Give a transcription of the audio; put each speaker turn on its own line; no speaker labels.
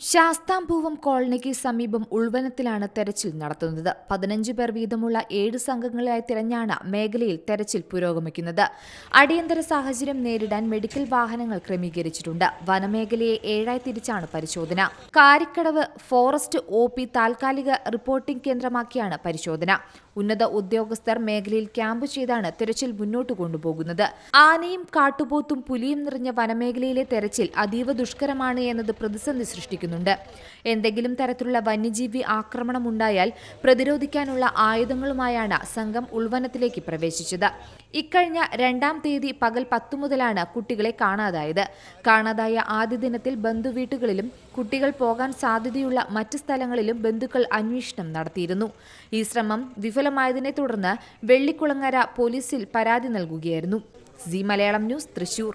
ശാസ്താംപൂവം കോളനിക്ക് സമീപം ഉൾവനത്തിലാണ് തെരച്ചിൽ നടത്തുന്നത്. പതിനഞ്ച് പേർ വീതമുള്ള ഏഴ് സംഘങ്ങളായി തിരഞ്ഞാണ് മേഖലയിൽ തെരച്ചിൽ പുരോഗമിക്കുന്നത്. അടിയന്തര സാഹചര്യം നേരിടാൻ മെഡിക്കൽ വാഹനങ്ങൾ ക്രമീകരിച്ചിട്ടുണ്ട്. വനമേഖലയെ ഏഴായി തിരിച്ചാണ് പരിശോധന. കാരിക്കടവ് ഫോറസ്റ്റ് ഒ പി താൽക്കാലിക റിപ്പോർട്ടിംഗ് കേന്ദ്രമാക്കിയാണ് പരിശോധന. ഉന്നത ഉദ്യോഗസ്ഥർ മേഖലയിൽ ക്യാമ്പ് ചെയ്താണ് തെരച്ചിൽ മുന്നോട്ട് കൊണ്ടുപോകുന്നത്. ആനയും കാട്ടുപോത്തും പുലിയും നിറഞ്ഞ വനമേഖലയിലെ തെരച്ചിൽ അതീവ ദുഷ്കരമാണ് എന്നത് പ്രതിസന്ധി സൃഷ്ടിക്കുന്നുണ്ട് എന്തെങ്കിലും തരത്തിലുള്ള വന്യജീവി ആക്രമണം ഉണ്ടായാൽ പ്രതിരോധിക്കാനുള്ള ആയുധങ്ങളുമായാണ് സംഘം ഉൾവനത്തിലേക്ക് പ്രവേശിച്ചത്. ഇക്കഴിഞ്ഞ രണ്ടാം തീയതി പകൽ പത്തു മുതലാണ് കുട്ടികളെ കാണാതായത്. കാണാതായ ആദ്യ ദിനത്തിൽ ബന്ധുവീട്ടുകളിലും കുട്ടികൾ പോകാൻ സാധ്യതയുള്ള മറ്റ് സ്ഥലങ്ങളിലും ബന്ധുക്കൾ അന്വേഷണം നടത്തിയിരുന്നു. ഈ ശ്രമം വിഫലമായതിനെ തുടർന്ന് വെള്ളിക്കുളങ്ങര പോലീസിൽ പരാതി നൽകുകയായിരുന്നു. C Malayalam news Thrissur.